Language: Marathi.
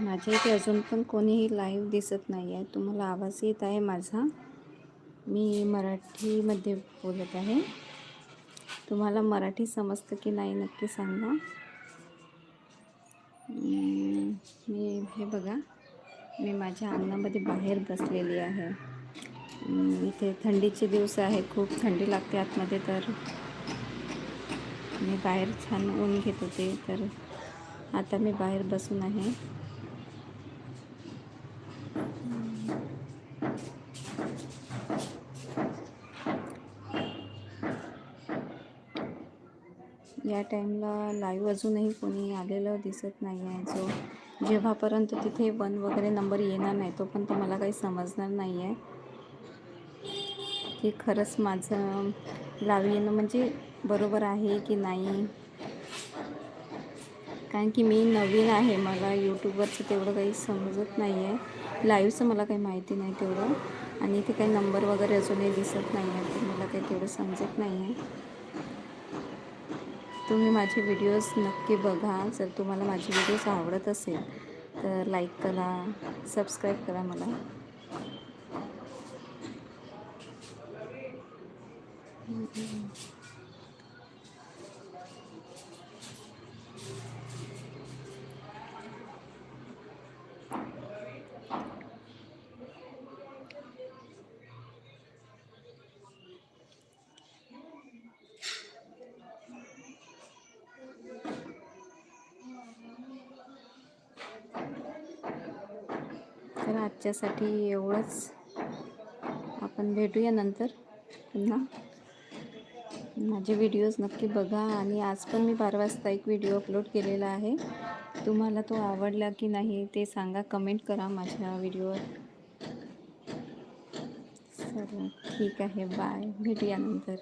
माझ्या इथे अजून पण कोणीही लाईव्ह दिसत नाही आहे तुम्हाला आवाज येत आहे माझा? मी मराठीमध्ये बोलत आहे. तुम्हाला मराठी समजतं की नाही नक्की सांगा. मी हे बघा. मी माझ्या अंगणामध्ये बाहेर बसलेली आहे. इथे थंडीचे दिवस आहे. खूप थंडी लागते आतमध्ये तर. मी बाहेर छान ऊन घेत होते तर आता मी बाहेर बसून आहे. या टाईमला लाईव्ह अजूनही कोणी आलेलं दिसत नाही आहे जो जेव्हापर्यंत तिथे वन वगैरे नंबर येणार नाही तो पण मला काही समजणार नाही आहे की खरंच माझं लाईव्ह येणं म्हणजे बरोबर आहे की नाही? कारण की मी नवीन आहे मला यूट्यूबवरचं तेवढं काही समजत नाही आहे लाईव्हचं मला काही माहिती नाही तेवढं. आणि इथे काही नंबर वगैरे अजूनही दिसत नाही आहे तर मला काही तेवढं समजत नाही आहे तुम्ही माझे व्हिडिओज नक्की बघा. जर तुम्हाला माझे व्हिडिओज आवडत असेल तर लाईक करा सबस्क्राईब करा मला. तर आजच्यासाठी एवढंच. आपण भेटूया नंतर पुन्हा. माझे व्हिडिओज नक्की बघा आणि आज पण मी बारा वाजता एक व्हिडिओ अपलोड केलेला आहे. तुम्हाला तो आवडला की नाही ते सांगा कमेंट करा माझ्या व्हिडिओवर. चला ठीक आहे बाय. भेटूया नंतर.